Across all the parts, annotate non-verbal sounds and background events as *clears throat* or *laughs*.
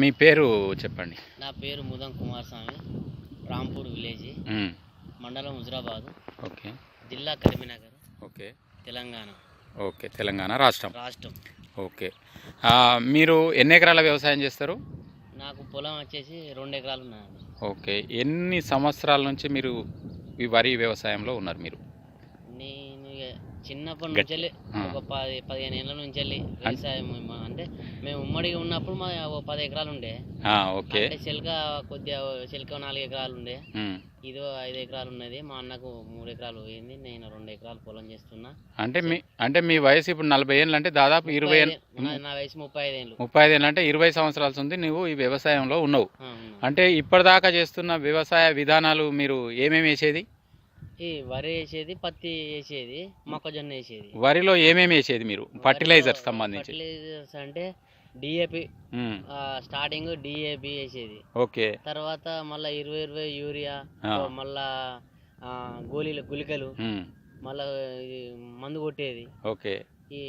మీ పేరు చెప్పండి. నా పేరు ముదం కుమార్ స్వామి రాంపూర్ విలేజ్. మండలం హుజరాబాద్. ఓకే. జిల్లా కరీంనగర్. ఓకే. తెలంగాణ. ఓకే తెలంగాణ రాష్ట్రం. రాష్ట్రం. ఓకే. మీరు ఎన్ని ఎకరాల వ్యవసాయం చేస్తారు? నాకు పొలం వచ్చేసి రెండు ఎకరాలు ఉన్నాయండి. ఓకే. ఎన్ని సంవత్సరాల నుంచి మీరు ఈ వరి వ్యవసాయంలో ఉన్నారు మీరు? చిన్నప్పటి నుంచి. ఒక పది పదిహేను ఏళ్ళ నుంచి వెళ్ళి వ్యవసాయం అంటే మేము ఉమ్మడిగా ఉన్నప్పుడు మా ఓ పది ఎకరాలు ఉండే. ఓకే. అంటే చిలక కొద్దిగా చిలక నాలుగు ఎకరాలు ఉండే. ఇదో ఐదు ఎకరాలు ఉన్నది. మా అన్నకు మూడు ఎకరాలు పోయింది. నేను రెండు ఎకరాలు పొలం చేస్తున్నా. అంటే మీ అంటే మీ వయసు ఇప్పుడు నలభై ఏళ్ళు అంటే దాదాపు ఇరవై ఏళ్ళు. ఐదే- నా- వయసు ముప్పై ఐదేళ్ళు ముప్పై ఐదు ఏళ్ళు అంటే ఇరవై సంవత్సరాల ఉంది. నువ్వు ఈ వ్యవసాయంలో ఉన్నావు. అంటే ఇప్పటిదాకా చేస్తున్న వ్యవసాయ విధానాలు మీరు ఏమేమి వేసేది ఈ వరి వేసేది పత్తి వేసేది మొక్కజొన్న వేసేది. వరిలో ఏమేమి వేసేది మీరు? ఫర్టిలైజర్ సంబంధించి. ఫర్టిలైజర్స్ అంటే డిఏపి స్టార్టింగ్ డిఏపి వేసేది. ఓకే. తర్వాత మళ్ళా ఇరవై ఇరవై యూరియా మళ్ళా గోళీలు గుళికలు మళ్ళా మందు కొట్టేది. ఓకే. ఈ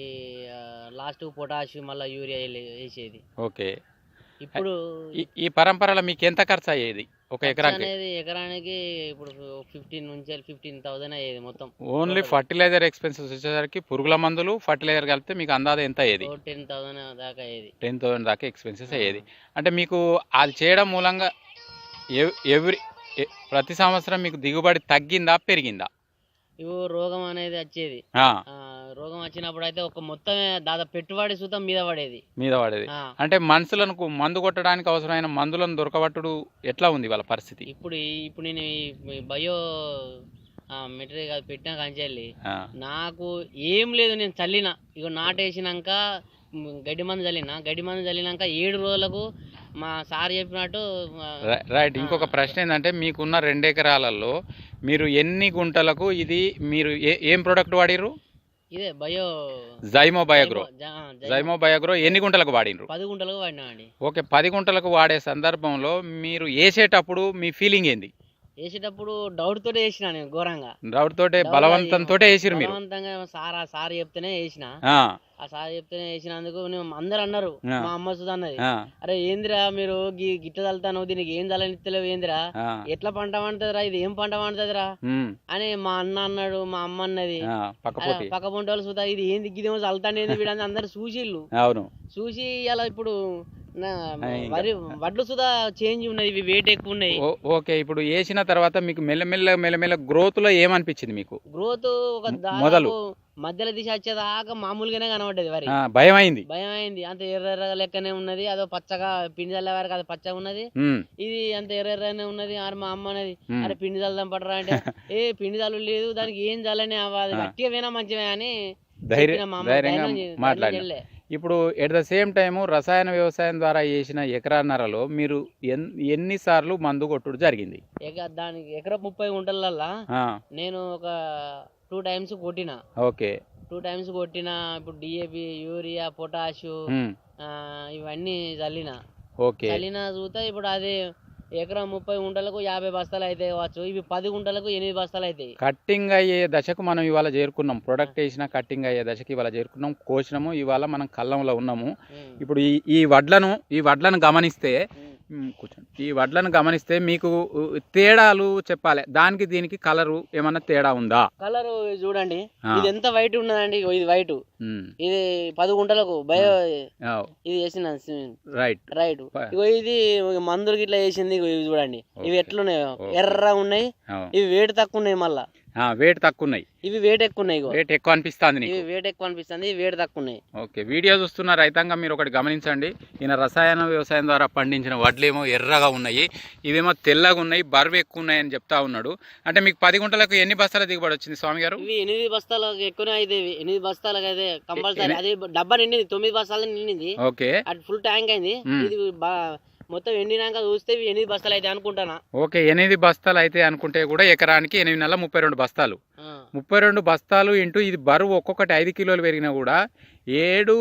లాస్ట్ పొటాష్ మళ్ళా యూరియా వేసేది. ఓకే. ఇప్పుడు ఈ- పరంపరలో మీకు ఎంత ఖర్చు అయ్యేది ఒక ఎకరాకి అనేది ఎకరానికి ఇప్పుడు ఫిఫ్టీన్ నుంచి ఫిఫ్టీన్ థౌసండ్ అయ్యేది మొత్తం. ఓన్లీ ఫర్టిలైజర్ ఎక్స్పెన్సెస్ వచ్చేసరికి పురుగుల మందులు ఫర్టిలైజర్ కలిపితే మీకు అందాజ ఎంత అయ్యేది? టెన్ థౌసండ్ దాకా అయ్యేది. టెన్ థౌసండ్ దాకా ఎక్స్పెన్సెస్ అయ్యేది. అంటే మీకు అది చేయడం మూలంగా ఎవ్- ఎవ్రీ ప్రతి సంవత్సరం మీకు దిగుబడి తగ్గిందా పెరిగిందా? ఇవి రోగం అనేది వచ్చేది. రోగం వచ్చినప్పుడు అయితే ఒక మొత్తమే దాదాపు పెట్టుబడి సుతం మీద పడేది. మీద పడేది. అంటే మనుషులకు మందు కొట్టడానికి అవసరమైన మందులను దొరకబట్టుడు ఎట్లా ఉంది వాళ్ళ పరిస్థితి? ఇప్పుడు ఇప్పుడు నేను ఈ బయో మెటీరియల్ పెట్టిన కంచెల్లి. నాకు ఏం లేదు నేను చల్లిన. ఇక నాటేసినాక గడ్డి మందు చల్లిన. గడ్డి మందు చల్లినాక ఏడు రోజులకు మా సార్ చెప్పినట్టు రైట్. ఇంకొక ప్రశ్న ఏంటంటే మీకున్న రెండు ఎకరాలలో మీరు ఎన్ని గుంటలకు ఇది మీరు ఏ- ఏం ప్రోడక్ట్ వాడిర్రు? ఇదే బయో జైమో బయోగ్రో జైమో బయోగ్రో ఎన్ని గుంటలకు వాడినరు? పది గుంటలకు పడినా అండి. ఓకే పది గుంటలకు వాడే సందర్భంలో మీరు వేసేటప్పుడు మీ ఫీలింగ్ ఏంది? వేసేటప్పుడు డౌట్ తోటే వేసిన నేను ఘోరంగా. డౌట్ తోటే డౌట్ బలవంతంతో వేసిరు మీరు. బలవంతంగా సార్ ఆ సార్ చెప్తేనే వేసిన. ఆ, సార్ చెప్తేనే వేసినందుకు అందరు అన్నారు. మా అమ్మ సుధా అన్నది అరే ఏందిరా మీరు గిట్ట చల్లుతాను దీనికి ఏం చల్లనిత్తలేవు ఏందిరా? ఎట్లా పంట పండుతుందిరా? ఇది ఏం పంట పండుతుందిరా? అని మా అన్న అన్నాడు మా అమ్మ అన్నది. పక్క పొంటి. వాళ్ళు సుధా ఇది ఏంది ఇదేమో చల్లుతాను ఏంది వీడని అందరు చూసిళ్ళు. అవును. చూసి ఇలా ఇప్పుడు. వరి వడ్లు సుధా చేంజ్ ఉన్నది ఇవి వెయిట్ ఎక్కువ ఉన్నాయి. ఓకే ఇప్పుడు వేసిన తర్వాత మీకు మెల్లమెల్ల మెల్లమెల్ల గ్రోత్లో ఏమనిపించింది మీకు? గ్రోత్ ఒక మొదలు. మధ్యలో దిశ వచ్చేదాకా మామూలుగానే కనబడ్డది వరి. భయం అయింది భయం అయింది అంత ఎర్ర ఎర్ర లెక్కనే ఉన్నది అదో పచ్చగా పిండి చల్లే వరకు అది పచ్చగా ఉన్నది. ఇది అంత ఎర్ర ఎర్రనే ఉన్నది అరే మా అమ్మ అనేది. అరే పిండి చల్దాం పడరా అంటే *laughs* ఏ పిండి చల్లు లేదు దానికి ఏం చల్లని ఆ. గట్టిగా పోయినా మంచివే అని ధైర్య చెప్పిన ఇప్పుడు ఎట్ ద సేమ్ టైము రసాయన వ్యవసాయం ద్వారా చేసిన ఎకరాన్నరలో మీరు ఎన్ ఎన్నిసార్లు మందు కొట్టుడు జరిగింది? దానికి ఎకర ముప్పై గుంటలల్లా నేను ఒక టూ టైమ్స్ కొట్టిన. ఓకే. టూ టైమ్స్ కొట్టిన ఇప్పుడు డిఏపి యూరియా పొటాషు ఇవన్నీ చల్లిన. ఓకే. చల్లిన చూస్తే ఇప్పుడు అది ఎకరం ముప్పై గుంటలకు యాభై బస్తాలు అయితే కావచ్చు. ఇవి పది గుంటలకు ఎనిమిది బస్తాలు అవుతాయి కట్టింగ్ అయ్యే దశకు మనం ఇవాళ చేరుకున్నాం. ప్రొడక్ట్ వేసిన కట్టింగ్ అయ్యే దశకు ఇవాళ చేరుకున్నాం. కోసినాము ఇవాళ మనం కళ్ళంలో ఉన్నాము. ఇప్పుడు ఈ ఈ వడ్లను ఈ వడ్లను గమనిస్తే కూర్చోండి. ఈ వడ్లను గమనిస్తే మీకు తేడాలు చెప్పాలి. దానికి దీనికి కలరు ఏమన్నా తేడా ఉందా? కలర్ చూడండి. ఇది ఎంత వైట్ ఉన్నదండి? ఇది వైట్. ఇది పది గుంటలకు బయో ఇది వేసిన రైట్. రైట్. ఇగో ఇది మందులకి ఇట్లా వేసింది ఇవి చూడండి. ఇవి. ఎట్లున్నాయో? ఓకే. ఎర్ర ఉన్నాయి. ఇవి వేడి తక్కువ ఉన్నాయి మళ్ళా. వెయిట్ తక్కువ ఉన్నాయి ఇవి వేడి ఎక్కువ ఉన్నాయి వెయిట్ ఎక్కువ అనిపిస్తుంది ఇవి నీకు వేడి ఎక్కువ అనిపిస్తుంది వేడి తక్కువ ఉన్నాయి ఓకే వీడియో చూస్తున్న రైతాంగం మీరు ఒకటి గమనించండి. ఈయన రసాయన వ్యవసాయం ద్వారా పండించిన వడ్లేమో ఎర్రగా ఉన్నాయి ఇవేమో తెల్లగా ఉన్నాయి బరువు ఎక్కువ ఉన్నాయి అని చెప్తా ఉన్నాడు. అంటే మీకు పది గుంటలకు ఎన్ని బస్తాల దిగుబడి వచ్చింది స్వామి గారు? ఇవి ఎనిమిది బస్తాలకు ఎక్కువనే అయితే ఇవి. ఎనిమిది బస్తాలకు అయితే కంపల్సరీ. అది డబ్బా నిండింది తొమ్మిది బస్తాలు నిండింది. ఓకే. అది ఫుల్ ట్యాంక్ అయింది. ఇది బా మొత్తం ఎండినాక చూస్తే ఇవి ఎనిమిది బస్తాలు అయితే అనుకుంటానా? ఓకే ఎనిమిది బస్తాలు అయితే అనుకుంటే కూడా ఎకరానికి ఎనిమిది నెలల ముప్పై రెండు బస్తాలు. ముప్పై రెండు బస్తాలు ఇంటూ ఇది బరువు ఒక్కొక్కటి ఐదు కిలోలు పెరిగినా కూడా ఏడు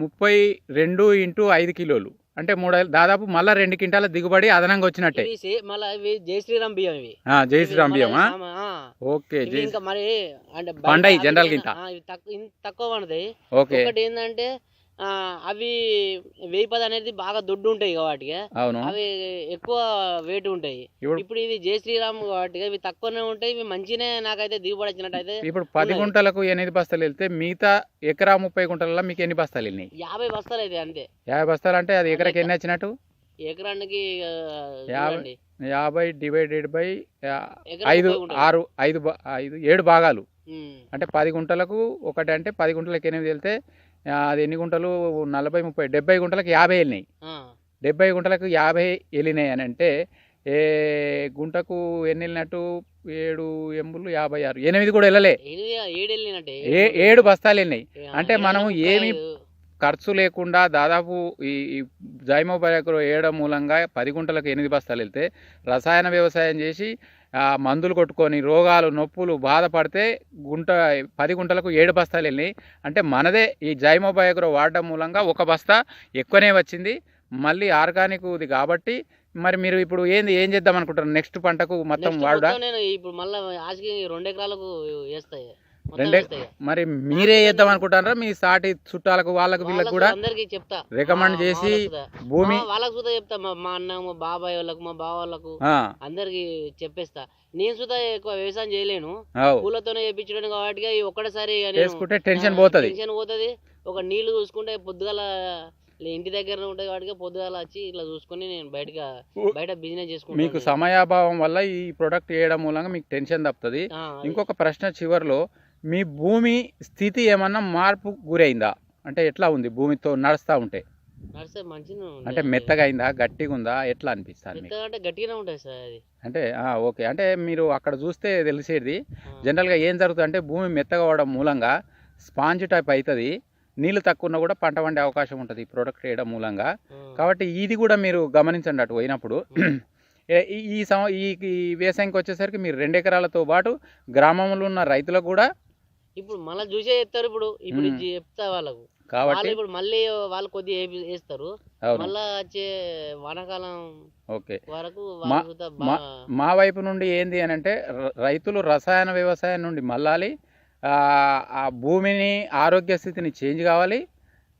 ముప్పై రెండు ఇంటూ ఐదు కిలోలు. అంటే మూడు దాదాపు మళ్ళా రెండు క్వింటాల దిగుబడి అదనంగా వచ్చినట్టే. ఇవి సే- మళ్ళా ఇవి జై శ్రీరామ్ బియ్యం ఇవి. ఆ, జై శ్రీరామ్ ఆ. ఓకే ఇంకా మరి అంటే పండయి తక్కువ ఇంత తక్కువ పడతాయి. ఓకే. ఒకటి ఏంటంటే అవి వెయ్యి పది అనేది బాగా దొడ్డు ఉంటాయి వాటికి. అవును. అవి ఎక్కువ వెయిట్ ఉంటాయి. ఇప్పుడు ఇది జై శ్రీరామ్ కాబట్టి ఇవి తక్కువనే ఉంటాయి ఇవి మంచినే నాకైతే దిగుబడి వచ్చినట్టు అయితే ఇప్పుడు పది. గుంటలకు ఎనిమిది బస్తాలు వెళ్తే మిగతా ఎకరా ముప్పై గుంటలలో మీకు ఎన్ని బస్తాలు వెళ్ళినాయి? యాభై బస్తాలు అయితే అంతే. యాభై బస్తాలు అంటే అది ఎకరాకి ఎన్ని వచ్చినట్టు? ఎకరానికి యాభై- యాభై డివైడెడ్ బై ఐదు. ఆరు ఐదు ఐదు ఏడు భాగాలు. అంటే పది గుంటలకు ఒకటి అంటే పది గుంటలకు ఎనిమిది వెళ్తే అది ఎన్ని గుంటలు? నలభై ముప్పై డెబ్బై గుంటలకు యాభై వెళ్ళినాయి. డెబ్బై గుంటలకు యాభై వెళ్ళినాయి అని అంటే ఏ గుంటకు ఎన్ని వెళ్ళినట్టు? ఏడు ఎంబులు యాభై ఆరు ఎనిమిది కూడా వెళ్ళలే. ఏడు ఏడు బస్తాలు వెళ్ళినాయి. అంటే మనం ఏమి. ఖర్చు లేకుండా దాదాపు ఈ ఈ జైమో బయకరు వేయడం మూలంగా పది గుంటలకు ఎనిమిది బస్తాలు వెళ్తే రసాయన వ్యవసాయం చేసి మందులు కొట్టుకొని రోగాలు నొప్పులు బాధపడితే గుంట పది గుంటలకు ఏడు బస్తాలు వెళ్ళినాయి. అంటే మనదే ఈ జైమో బయోగ్రో వాడడం మూలంగా ఒక బస్తా ఎక్కువనే వచ్చింది. మళ్ళీ ఆర్గానిక్ ఇది కాబట్టి మరి మీరు ఇప్పుడు ఏంది ఏం చేద్దాం అనుకుంటారు నెక్స్ట్ పంటకు మొత్తం నేను ఇప్పుడు మళ్ళీ ఆశకి రెండు ఎకరాలకు వేస్తాయి. రెండే. మరి మీరే చేద్దాం అనుకుంటారా? మీ సాటి చుట్టాలకు వాళ్ళకు వీళ్ళకి కూడా అందరికీ చెప్తా. రికమెండ్ చేసి. భూమి వాళ్ళకు సుధా చెప్తా మా అన్న మా బాబాయ్ వాళ్ళకు మా బావ వాళ్ళకు అందరికి చెప్పేస్తా. నేను సుధా ఎక్కువ వ్యవసాయం చేయలేను. పూలతోనే చేయించడం కాబట్టి ఒక్కడసారి నేను- చేసుకుంటే టెన్షన్ పోతుంది. టెన్షన్ పోతుంది. ఒక నీళ్ళు చూసుకుంటే పొద్దుగాల ఇంటి దగ్గర ఉంటుంది కాబట్టి పొద్దుగాల వచ్చి ఇట్లా చూసుకొని నేను బయటగా ఉ- బయట బిజినెస్ మీకు చేసుకుంటాను సమయాభావం వల్ల ఈ ప్రొడక్ట్ వేయడం మూలంగా మీకు టెన్షన్ తప్పుతుంది. ఇంకొక ప్రశ్న చివరిలో మీ భూమి స్థితి ఏమన్నా మార్పు గురైందా? అంటే ఎట్లా ఉంది? భూమితో నడుస్తూ ఉంటే. అంటే మెత్తగా అయిందా? గట్టిగా ఉందా? ఎట్లా అనిపిస్తుంది అంటే ఓకే. అంటే మీరు అక్కడ చూస్తే తెలిసేది. జనరల్గా ఏం జరుగుతుంది అంటే భూమి మెత్తగా అవడం మూలంగా స్పాంజ్ టైప్ అవుతుంది నీళ్ళు తక్కువ ఉన్నా కూడా పంట వండే అవకాశం ఉంటుంది ఈ ప్రోడక్ట్ వేయడం మూలంగా. కాబట్టి ఇది కూడా మీరు గమనించండి అటు పోయినప్పుడు. ఈ- ఈ వేసంకి వచ్చేసరికి మీరు రెండు ఎకరాలతో పాటు గ్రామంలో ఉన్న రైతులకు కూడా ఇప్పుడు మళ్ళీ చూసే చెప్తారు ఇప్పుడు. ఇప్పుడు. ఇది చెప్తా వాళ్ళకు. వాళ్ళు కాబట్టి ఇప్పుడు మళ్ళీ వాళ్ళు కొద్దిగా వేపి- వేస్తారు అవును. మళ్ళా వచ్చే వానాకాలం ఓకే. వరకు మా- వాళ్ళు సుతా మా బాగా మా వైపు నుండి ఏంది అని అంటే ర- రైతులు రసాయన వ్యవసాయం నుండి మళ్ళాలి. ఆ, ఆ భూమిని ఆరోగ్య స్థితిని చేంజ్ కావాలి.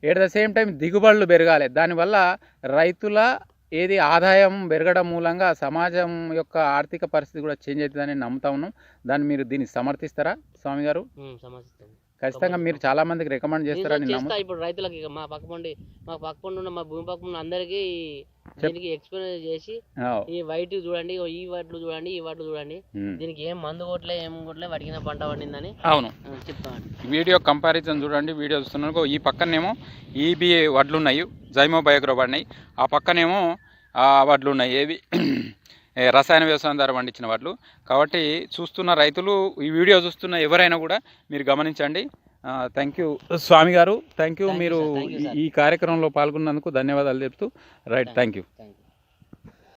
ఎట్ ద సేమ్ టైం దిగుబడులు పెరగాలి. దానివల్ల రైతుల ఏది ఆదాయం పెరగడం మూలంగా సమాజం యొక్క ఆర్థిక పరిస్థితి కూడా చేంజ్ అవుతుందని నమ్ముతా ఉన్నాం. దాన్ని మీరు దీన్ని సమర్థిస్తారా స్వామి గారు? ఖచ్చితంగా మీరు చాలా మందికి రికమెండ్ చేస్తారని ఇప్పుడు రైతులకి మా పక్క పండి మా పక్క పండి ఉన్న మా భూమి పక్క ఉన్న అందరికి దీనికి ఎక్స్ప్లెయిన్ చేసి ఈ వైట్ చూడండి ఈ వాటిలు చూడండి ఈ వాటిలు చూడండి. దీనికి ఏం మందు కొట్టలే ఏం కొట్టలే వడికిన పంట పండిందని అవును. చెప్తాను వీడియో కంపారిజన్ చూడండి వీడియో చూస్తున్నాను ఈ పక్కనేమో ఈబిఏ వడ్లు ఉన్నాయి జైమో బయోగ్రో పడినాయి ఆ పక్కనేమో వడ్లు ఉన్నాయి. ఏవి? *clears throat* రసాయన వ్యవసాయం ద్వారా పండించిన వడ్లు. కాబట్టి చూస్తున్న రైతులు ఈ వీడియో చూస్తున్న ఎవరైనా కూడా మీరు గమనించండి. థ్యాంక్ యూ స్వామి గారు థ్యాంక్ యూ మీరు. ఈ కార్యక్రమంలో పాల్గొన్నందుకు ధన్యవాదాలు చెప్తూ రైట్ థ్యాంక్ యూ